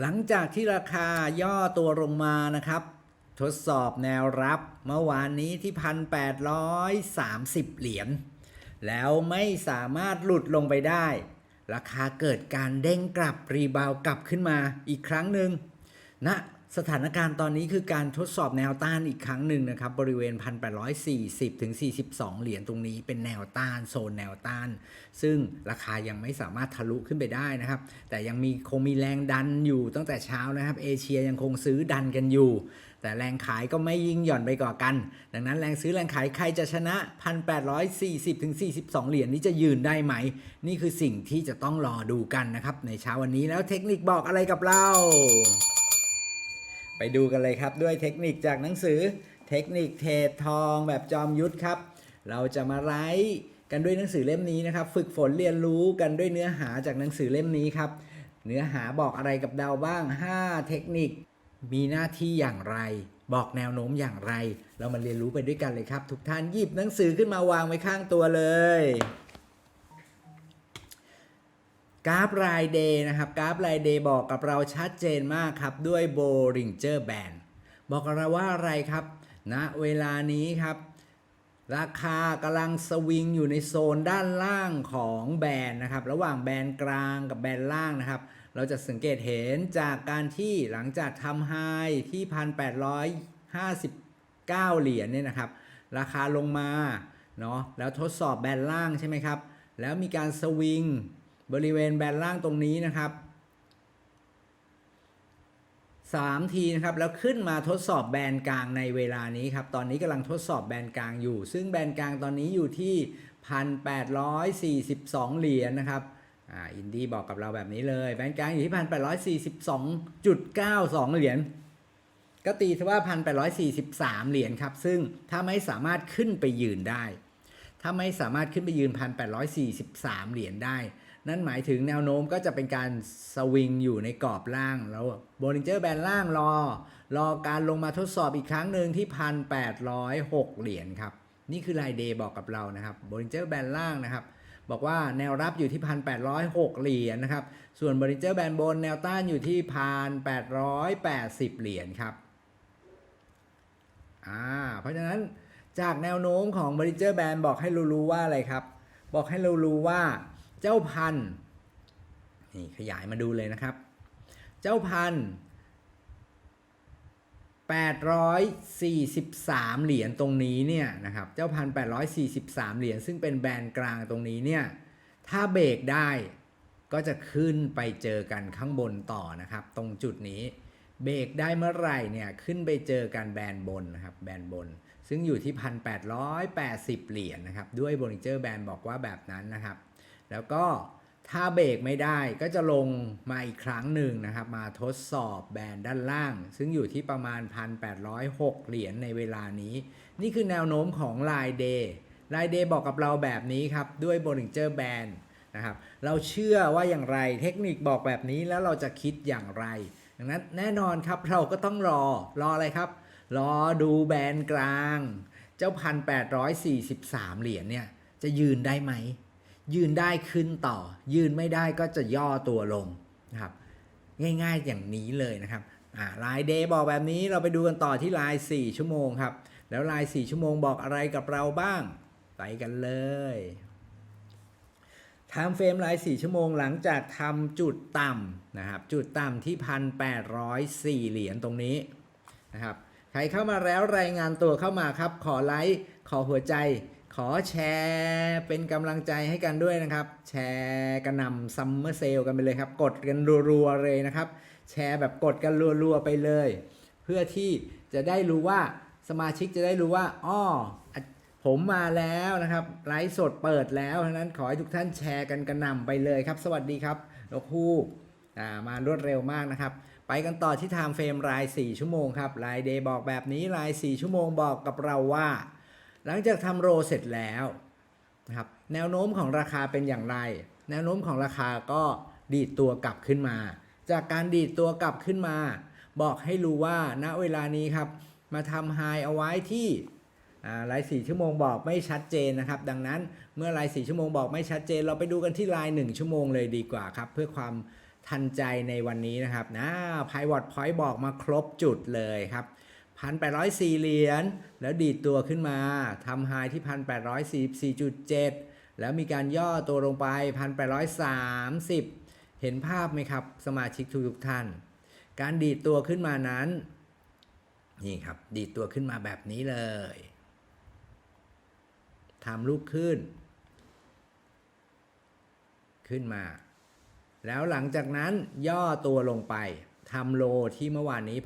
หลังจากที่ราคาย่อตัวลงมานะครับ ทดสอบแนวรับเมื่อวานนี้ที่ 1,830 เหรียญแล้วไม่สามารถหลุดลงไปได้ ราคาเกิดการเด้งกลับรีบาวกลับขึ้นมาอีกครั้งหนึ่งณ สถานการณ์ตอนนี้คือการทดสอบแนวต้านอีกครั้งหนึ่งนะครับ บริเวณ 1,840 ถึง 42 เหรียญตรงนี้เป็นแนวต้านโซนแนวต้าน ซึ่งราคายังไม่สามารถทะลุขึ้นไปได้นะครับ แต่ยังมีคงมีแรงดันอยู่ตั้งแต่เช้านะครับ เอเชียยังคงซื้อดันกันอยู่ แต่แรงขายก็ไม่ยิ่งหย่อนไปกว่ากัน ดังนั้นแรงซื้อแรงขายใครจะชนะ 1,840 ถึง 42 เหรียญนี้จะยืนได้ไหม นี่คือสิ่งที่จะต้องรอดูกันนะครับในเช้าวันนี้แล้วเทคนิคบอกอะไรกับเรา ไปดูกันเลยครับด้วยเทคนิคจากหนังสือเทคนิคเทรดทองแบบจอมยุทธครับ เราจะมาไลฟ์กันด้วยหนังสือเล่มนี้นะครับ ฝึกฝนเรียนรู้กันด้วยเนื้อหาจากหนังสือเล่มนี้ครับ เนื้อหาบอกอะไรกับเราบ้าง 5 เทคนิค มีหน้าที่อย่างไร บอกแนวโน้มอย่างไร เรามาเรียนรู้ไปด้วยกันเลยครับ ทุกท่านหยิบหนังสือขึ้นมาวางไว้ข้างตัวเลย กราฟรายเดย์นะครับกราฟรายเดย์บอกกับเราชัดเจนมากครับด้วย Bollinger Band บอกกับเราว่าอะไรครับณนะเวลานี้ครับ ราคากำลังสวิงอยู่ในโซนด้านล่างของแบนนะครับ ระหว่างแบนกลางกับแบนล่างนะครับ เราจะสังเกตเห็นจากการที่หลังจากทำไฮที่1,859เหรียญเนี่ยนะครับ ราคาลงมาเนาะแล้วทดสอบแบนล่างใช่ไหมครับ แล้วมีการสวิง บริเวณแบนล่างตรงนี้นะครับ3ทีนะครับแล้วขึ้นมาทดสอบแบนกลางในเวลานี้ครับตอนนี้กำลังทดสอบแบนกลางอยู่ ซึ่งแบนกลางตอนนี้อยู่ที่ 1,842 เหรียญนะครับอ่าอินดี้บอกกับเราแบบนี้เลยแบนกลางอยู่ที่ 1,842.92 เหรียญก็ตีซะว่า 1,843 เหรียญครับซึ่งถ้าไม่สามารถขึ้นไปยืนได้ ถ้าไม่สามารถขึ้นไปยืน 1,843 เหรียญได้ นั่นหมายถึงแนวโน้มก็จะเป็นการสวิงอยู่ในกรอบล่างแล้วโบลิงเจอร์แบนล่างรอ รอการลงมาทดสอบอีกครั้งหนึ่งที่ 1,806 เหรียญครับ นี่คือรายเดย์บอกกับเรานะครับโบลิงเจอร์แบนล่างนะครับบอกว่าแนวรับอยู่ที่ 1,806 เหรียญนะครับ ส่วนบริเจอร์แบนบนแนวต้านอยู่ที่ 1,880 เหรียญครับ อ่า เพราะฉะนั้นจากแนวโน้มของบริเจอร์แบนบอกให้รู้ว่าอะไรครับ บอกให้เรารู้ว่า เจ้าพันธุ์นี่ขยายมาดูเลยนะครับ เจ้าพันธุ์843 เหรียญตรงนี้เนี่ยนะครับ เจ้าพัน843 เหรียญซึ่งเป็นแบรนด์กลางตรงนี้เนี่ยถ้าเบรกได้ก็จะขึ้นไปเจอกันข้างบนต่อนะครับ ตรงจุดนี้เบรกได้เมื่อไหร่เนี่ยขึ้นไปเจอกันแบรนบนนะครับแบรนบน ซึ่งอยู่ที่ 1,880 เหรียญนะครับ ด้วยบริเจอร์แบรนบอกว่าแบบนั้นนะครับ แล้วก็ถ้าเบรกไม่ได้ก็จะลงมาอีกครั้งหนึ่งนะครับ มาทดสอบแบนด้านล่าง ซึ่งอยู่ที่ประมาณ 1,806 เหรียญในเวลานี้ นี่คือแนวโน้มของลายเดย์ลายเดย์บอกกับเราแบบนี้ครับ ด้วย Bollinger Band นะครับ เราเชื่อว่าอย่างไรเทคนิคบอกแบบนี้แล้วเราจะคิดอย่างไร ดังนั้นแน่นอนครับเราก็ต้องรอรออะไรครับ รอดูแบนกลาง เจ้า 1,843 เหรียญเนี่ยจะยืนได้ไหม ยืนได้ขึ้นต่อ ยืนไม่ได้ก็จะย่อตัวลงนะครับง่ายๆอย่างนี้เลยนะครับลายเดย์บอกแบบนี้เราไปดูกันต่อที่ลาย4 ชั่วโมงครับ แล้วลาย 4 ชั่วโมงบอกอะไรกับเราบ้าง ไปกันเลยทม์เฟรมลาย 4 ชั่วโมงหลังจากทำจุดต่ำนะครับ จุดต่ำที่ 1,804 เหรียญตรงนี้นะครับ ใครเข้ามาแล้วรายงานตัวเข้ามาครับ ขอไลค์ ขอหัวใจ ขอแชร์เป็นกำลังใจให้กันด้วยนะครับ แชร์กระนำซัมเมอร์เซลกันไปเลยครับ กดกันรัวๆเลยนะครับ แชร์แบบกดกันรัวๆไปเลย เพื่อที่จะได้รู้ว่าสมาชิกจะได้รู้ว่าอ้อผมมาแล้วนะครับไลฟ์สดเปิดแล้วฉะนั้นขอให้ทุกท่านแชร์กันกระนำไปเลยครับ สวัสดีครับนกฮูกอ่มารวดเร็วมากนะครับ ไปกันต่อที่ไทม์เฟรมราย 4 ชั่วโมงครับรายเดย์บอกแบบนี้ราย 4 ชั่วโมงบอกกับเราว่า หลังจากทำโรเสร็จแล้วนะครับแนวโน้มของราคาเป็นอย่างไร แนวโน้มของราคาก็ดีดตัวกลับขึ้นมา จากการดีดตัวกลับขึ้นมา บอกให้รู้ว่าณเวลานี้ครับ มาทำไฮเอาไว้ที่อ่าราย4ชั่วโมงบอกไม่ชัดเจนนะครับ ดังนั้นเมื่อราย4ชั่วโมงบอกไม่ชัดเจน เราไปดูกันที่ราย1ชั่วโมงเลยดีกว่าครับ เพื่อความทันใจในวันนี้นะครับนะไพวอตพอยต์บอกมาครบจุดเลยครับ 1,804เหรียญแล้วดีดตัวขึ้นมาทำไฮที่1,844.7แล้วมีการย่อตัวลงไป1,830เห็นภาพไหมครับ สมาชิกทุกท่าน การดีดตัวขึ้นมานั้น นี่ครับ ดีดตัวขึ้นมาแบบนี้เลยทำลูกขึ้น ขึ้นมา แล้วหลังจากนั้นย่อตัวลงไป ทำโลที่เมื่อวานนี้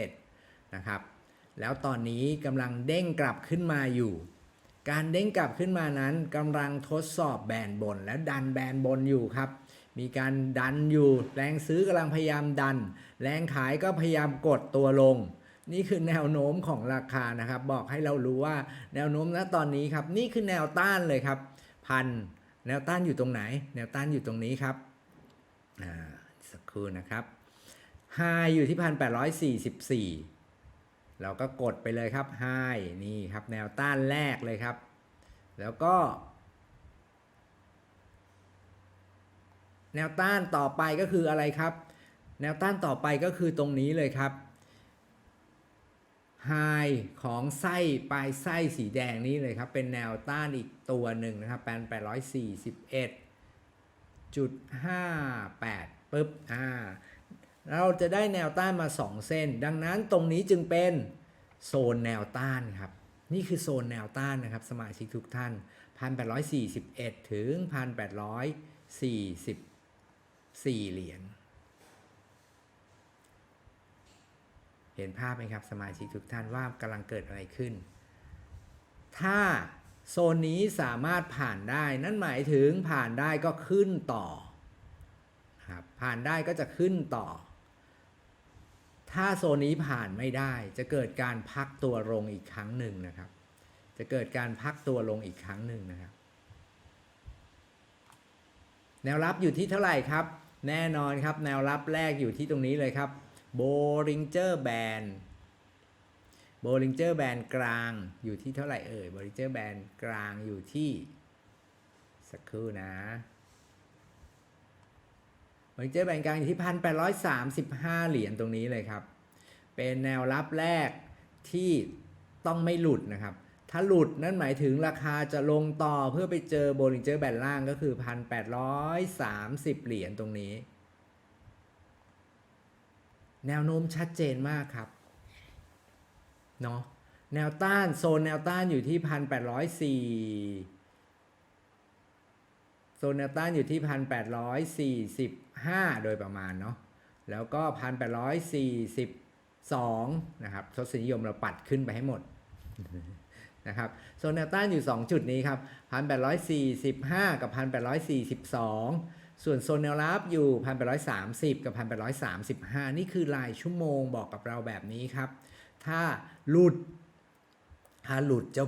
1,830.07 นะครับ แล้วตอนนี้กำลังเด้งกลับขึ้นมาอยู่ การเด้งกลับขึ้นมานั้นกำลังทดสอบแบนบน และดันแบนบนอยู่ครับ มีการดันอยู่ แรงซื้อกำลังพยายามดัน แรงขายก็พยายามกดตัวลง นี่คือแนวโน้มของราคานะครับ บอกให้เรารู้ว่าแนวโน้มณตอนนี้ครับ นี่คือแนวต้านเลยครับ พัน แนวต้านอยู่ตรงไหน แนวต้านอยู่ตรงนี้ครับ อ่า สักครู่นะครับไฮอยู่ที่พันแปดร้อยสี่สิบสี่เราก็กดไปเลยครับไฮนี่ครับแนวต้านแรกเลยครับ แล้วก็ แนวต้านต่อไปก็คืออะไรครับ แนวต้านต่อไปก็คือตรงนี้เลยครับไฮของไส้ปลายไส้สีแดงนี้เลยครับ เป็นแนวต้านอีกตัวหนึ่งนะครับแปน841จุด58ปึ๊ บอ่าเราจะได้แนวต้านมา 2 เส้น ดังนั้นตรงนี้จึงเป็นโซนแนวต้านครับ นี่คือโซนแนวต้านนะครับ สมาชิกทุกท่าน 1841 ถึง 1844 เหรียญเห็นภาพไหมครับ สมาชิกทุกท่านว่ากำลังเกิดอะไรขึ้น ถ้าโซนนี้สามารถผ่านได้ นั่นหมายถึงผ่านได้ก็ขึ้นต่อ ครับผ่านได้ก็จะขึ้นต่อ ถ้าโซนนี้ผ่านไม่ได้จะเกิดการพักตัวลงอีกครั้งหนึ่งนะครับ จะเกิดการพักตัวลงอีกครั้งหนึ่งนะครับ แนวรับอยู่ที่เท่าไหร่ครับ แน่นอนครับแนวรับแรกอยู่ที่ตรงนี้เลยครับ b o l i n g e r Band b o l i n g e r Band กลางอยู่ที่เท่าไหร่เอ่ย b o l i n g e r Band กลางอยู่ที่สักครู่นะ b o l i n g e r Band กลางอยู่ที่1,835เหรียญตรงนี้เลยครับ เป็นแนวรับแรกที่ต้องไม่หลุดนะครับ ถ้าหลุดนั่นหมายถึงราคาจะลงต่อเพื่อไปเจอ b o l i n g e r Band ล่างก็คือ1,830เหรียญตรงนี้ แนวโน้มชัดเจนมากครับเนาะแนวต้านโซนแนวต้านอยู่ที่พันแปดร้อยสี่โซนแนวต้านอยู่ที่พันแปดร้อยสี่สิบ ห้าโดยประมาณเนาะแล้วก็พันแปดร้อยสี่สิบสองนะครับทศนิยมเราปัดขึ้นไปให้หมดนะครับโซนแนวต้านอยู่ 2 จุดนี้ครับ 1,845 กับ 1,842 ส่วนโซนแนวรับอยู่ 1,830 กับ 1,835 นี่คือรายชั่วโมงบอกกับเราแบบนี้ครับ ถ้าหลุด ถ้าหลุดเจ้า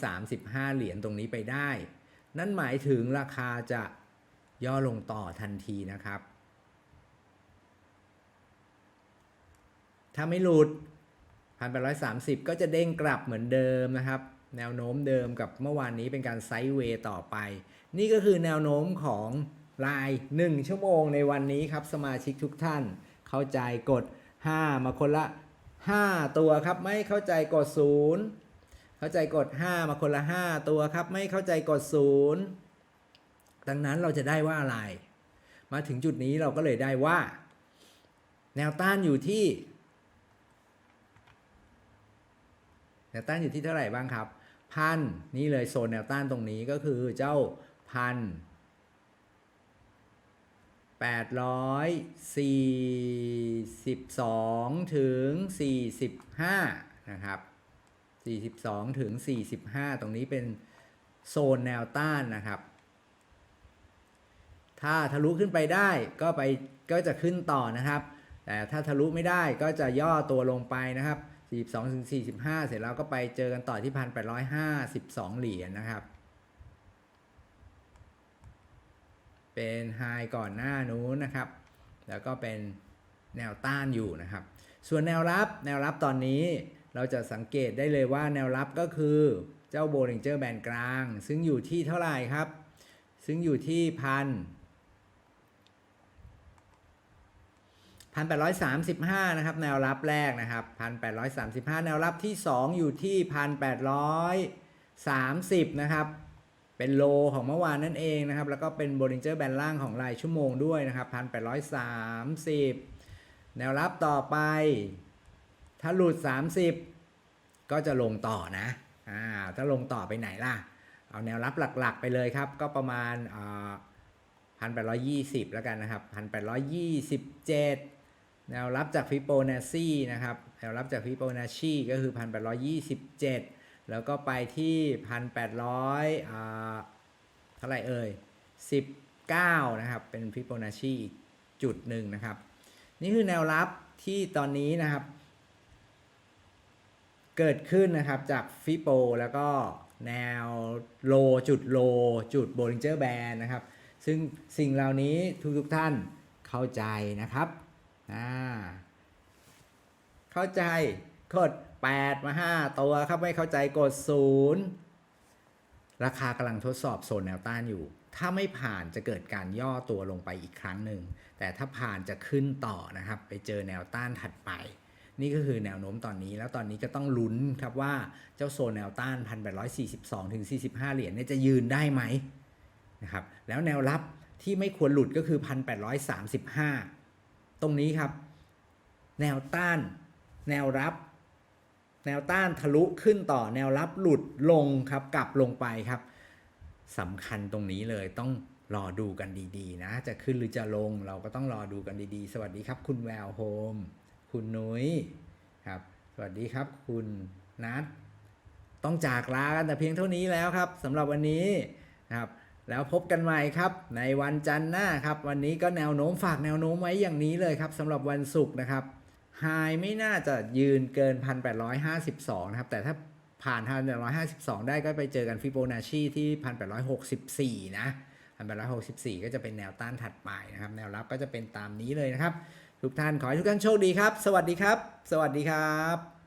1,835 เหรียญตรงนี้ไปได้ นั่นหมายถึงราคาจะ ย่อลงต่อทันทีนะครับ ถ้าไม่หลุด1,830ก็จะเด้งกลับเหมือนเดิมนะครับ แนวโน้มเดิมกับเมื่อวานนี้เป็นการไซด์เวย์ต่อไป นี่ก็คือแนวโน้มของราย1 ชั่วโมงในวันนี้ครับ สมาชิกทุกท่าน เข้าใจกด 5 มาคนละ 5 ตัวครับ ไม่เข้าใจกด 0 เข้าใจกด 5 มาคนละ 5 ตัวครับ ไม่เข้าใจกด 0 ดังนั้นเราจะได้ว่าอะไร มาถึงจุดนี้เราก็เลยได้ว่า แนวต้านอยู่ที่ แนวต้านอยู่ที่เท่าไหร่บ้างครับ พันนี่เลยโซนแนวต้านตรงนี้ก็คือเจ้าพันแปดร้อยสี่สิบสองถึงสี่สิบห้านะครับสี่สิบสองถึงสี่สิบห้าตรงนี้เป็นโซนแนวต้านนะครับ ถ้าทะลุขึ้นไปได้ก็ไปก็จะขึ้นต่อนะครับ แต่ถ้าทะลุไม่ได้ก็จะย่อตัวลงไปนะครับ 42ถึง45 เสร็จแล้วก็ไปเจอกันต่อที่ 1,852 เหรียญนะครับ เป็นไฮก่อนหน้านู้นนะครับ แล้วก็เป็นแนวต้านอยู่นะครับ ส่วนแนวรับแนวรับตอนนี้เราจะสังเกตได้เลยว่าแนวรับก็คือเจ้าโบลิงเจอร์แบนกลาง ซึ่งอยู่ที่เท่าไหร่ครับ ซึ่งอยู่ที่พัน 1,835 นะครับ แนวรับแรกนะครับ 1,835 แนวรับที่ 2 อยู่ที่ 1,830 นะครับ เป็นโลของเมื่อวานนั่นเองนะครับ แล้วก็เป็นบริงเจอร์แบนล่างของรายชั่วโมงด้วยนะครับ 1,830 แนวรับต่อไป ถ้าหลุด 30 ก็จะลงต่อนะ อ่า ถ้าลงต่อไปไหนล่ะ เอาแนวรับหลักๆ ไปเลยครับ ก็ประมาณอ่า1,820 แล้วกันนะครับ 1,827 แนวรับจากฟิโบนัชชีนะครับ แนวรับจากฟิโบนัชชีก็คือ 1,827 แล้วก็ไปที่ 1,800อ่าเท่าไหร่เอ่ย 19 นะครับ เป็นฟิโบนัชชีอีกจุดหนึ่งนะครับ นี่คือแนวรับที่ตอนนี้นะครับ เกิดขึ้นนะครับจากฟิโปแล้วก็แนวโลจุดโลจุดโบลิงเจอร์แบนนะครับ ซึ่งสิ่งเหล่านี้ทุกๆท่านเข้าใจนะครับ อ่าเข้าใจกด 8 มา 5 ตัวครับไม่เข้าใจกด 0 ราคากำลังทดสอบโซนแนวต้านอยู่ ถ้าไม่ผ่านจะเกิดการย่อตัวลงไปอีกครั้งหนึ่ง แต่ถ้าผ่านจะขึ้นต่อนะครับ ไปเจอแนวต้านถัดไป นี่ก็คือแนวโน้มตอนนี้ แล้วตอนนี้ก็ต้องลุ้นครับว่าเจ้าโซนแนวต้าน 1,842ถึง45 เหรียญเนี่ยจะยืนได้ไหมนะครับ แล้วแนวรับที่ไม่ควรหลุดก็คือ 1,835 ตรงนี้ครับ แนวต้าน แนวรับ แนวต้านทะลุขึ้นต่อแนวรับหลุดลงครับกลับลงไปครับสำคัญตรงนี้เลยต้องรอดูกันดีๆ นะ จะขึ้นหรือจะลงเราก็ต้องรอดูกันดีๆ สวัสดีครับ คุณแววโฮมคุณนุ้ยครับสวัสดีครับ คุณนัทต้องจากลากันแต่เพียงเท่านี้แล้วครับสำหรับวันนี้นะครับ แล้วพบกันใหม่ครับในวันจันทร์หน้าครับ วันนี้ก็แนวโน้มฝากแนวโน้มไว้อย่างนี้เลยครับสำหรับวันศุกร์นะครับไฮไม่น่าจะยืนเกิน 1,852 นะครับ แต่ถ้าผ่าน 1,852 ได้ก็ไปเจอกันฟิโบนัชชีที่ 1,864 นะ 1,864 ก็จะเป็นแนวต้านถัดไปนะครับ แนวรับก็จะเป็นตามนี้เลยนะครับ ทุกท่านขอให้ทุกท่านโชคดีครับ สวัสดีครับ สวัสดีครับ